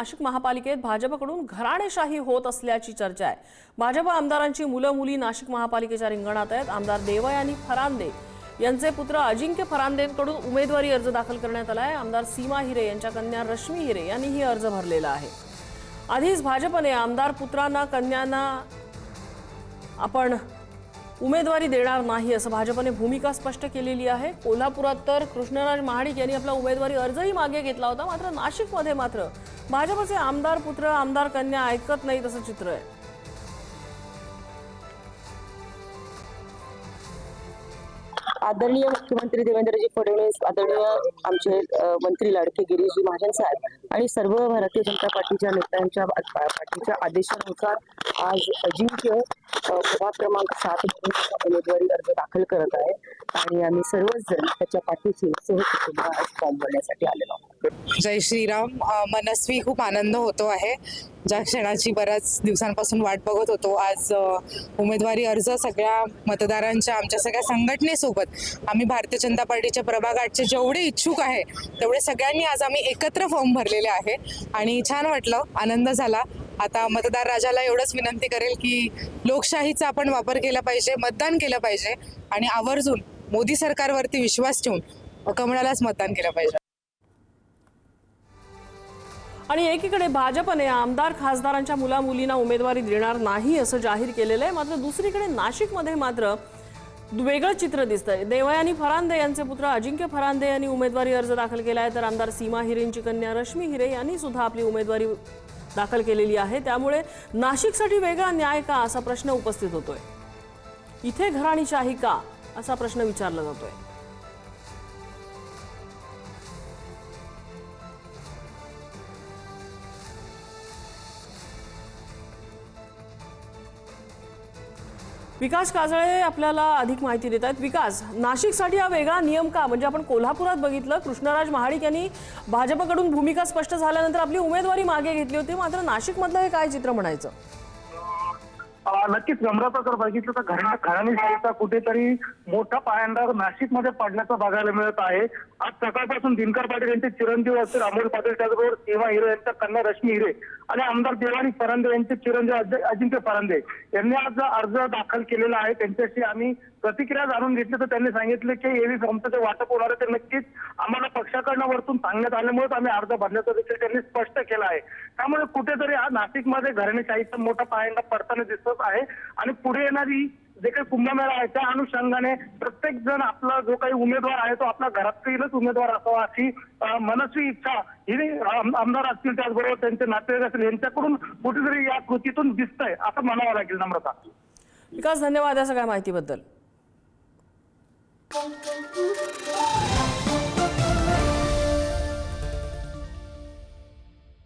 नाशिक महापालिकेत भाजपकडून घराणेशाही होत असल्याची चर्चा आहे. भाजप आमदारांची मुलं मुली नाशिक महापालिकेच्या रिंगणात आहेत. आमदार देवयानी फरांदे यांचे पुत्र अजिंक्य फरांदेंकडून उमेदवारी अर्ज दाखल करण्यात आला आहे आमदार सीमा हिरे यांच्या कन्या रश्मी हिरे यांनीही अर्ज भरलेला आहे. आधीच भाजपने आमदार पुत्रांना कन्यांना आपण उमेदवारी देणार नाही असं भाजपने भूमिका स्पष्ट केलेली आहे. कोल्हापुरात तर कृष्णराज महाडिक यांनी आपला उमेदवारी अर्जही मागे घेतला होता. मात्र नाशिकमध्ये मात्र भाजपचे आमदार पुत्र आमदार कन्या ऐकत नाही तसं चित्र आहे. आदरणीय मुख्यमंत्री देवेंद्रजी फडणवीस आदरणीय आमचे मंत्री लाडके गिरीशजी महाजन साहेब आणि सर्व भारतीय जनता पार्टीच्या नेत्यांच्या पार्टीच्या आदेशानुसार आज अजिंक्य अ, प्रभाग क्रमांक सात उमेदवारी अर्ज दाखल करत आहे आणि आम्ही सर्वच जण त्याच्या पाठीशी सहकुटुंब आज फॉर्म भरण्यासाठी आलेलो आहोत. जय श्रीराम. मनस्वी खूप आनंद होतो आहे. ज्या क्षणाची बऱ्याच दिवसांपासून वाट बघत होतो. आज उमेदवारी अर्ज सगळ्या मतदारांच्या आमच्या सगळ्या संघटनेसोबत. आम्ही भारतीय जनता पार्टीच्या प्रभाग आठचे जेवढे इच्छुक आहे तेवढे सगळ्यांनी आज आम्ही एकत्र फॉर्म भरलेले आहे. आणि छान वाटलं. आनंद झाला. आता मतदार राजाला एवढंच विनंती करेल की लोकशाहीचा आपण वापर केला पाहिजे मतदान केलं पाहिजे. आणि आवर्जून मोदी सरकारवरती विश्वास ठेवून कमळालाच मतदान केलं पाहिजे. आणि एकीकडे भाजपने आमदार खासदारांच्या मुला मुलींना उमेदवारी देणार नाही असं जाहीर केलेलं आहे. मात्र दुसरीकडे नाशिकमध्ये मात्र वेगळं चित्र दिसतंय. देवयानी फरांदे यांचे पुत्र अजिंक्य फरांदे यांनी उमेदवारी अर्ज दाखल केला आहे. तर आमदार सीमा हिरेंची कन्या रश्मी हिरे यांनी सुद्धा आपली उमेदवारी दाखल केलेली आहे. त्यामुळे नाशिकसाठी वेगळा न्याय का असा प्रश्न उपस्थित होतोय? इथे घराणीशाही का? असा प्रश्न विचारला जातोय. विकास काजळे आपल्याला अधिक माहिती देत आहेत. विकास नाशिकसाठी हा वेगळा नियम का? म्हणजे आपण कोल्हापुरात बघितलं कृष्णराज महाडिक यांनी भाजपकडून भूमिका स्पष्ट झाल्यानंतर आपली उमेदवारी मागे घेतली होती. मात्र नाशिकमधलं हे काय चित्र म्हणायचं? नक्कीच नम्रता जर बघितलं तर घराणा घराणीशाहीचा कुठेतरी मोठा पायंडा नाशिकमध्ये पडण्याचा बघायला मिळत आहे. आज सकाळपासून दिनकर पाटील यांचे चिरंजीव असतील अमोल पाटील त्याचबरोबर सीमा हिरे यांच्या कन्या रश्मी हिरे आणि आमदार देवानी परांदे यांचे चिरंजीव अजिंक्य परांदे यांनी आज अर्ज दाखल केलेला आहे त्यांच्याशी आम्ही प्रतिक्रिया जाणून घेतली. तर त्यांनी सांगितले की एव्ही फॉर्मचं जे वाटप होणार आहे. ते नक्कीच आम्हाला पक्षाकडनं वरतून सांगण्यात आल्यामुळेच आम्ही अर्ज भरण्याचं देखील त्यांनी स्पष्ट केलं आहे. त्यामुळे कुठेतरी हा नाशिकमध्ये घराणेशाहीचा मोठा पायंडा पडताना दिसत. आहे. आणि पुढे येणारी जे काही कुंभमेळा आहे त्या अनुषंगाने प्रत्येक जण आपला जो काही उमेदवार आहे तो आपल्या घरातीलच उमेदवार असावा अशी मनस्वी इच्छा ही आमदार असतील त्याचबरोबर त्यांचे नातेवाईक असतील यांच्याकडून कुठेतरी या कृतीतून दिसतंय असं म्हणावं लागेल नम्रता. विकास धन्यवाद या सगळ्या माहितीबद्दल.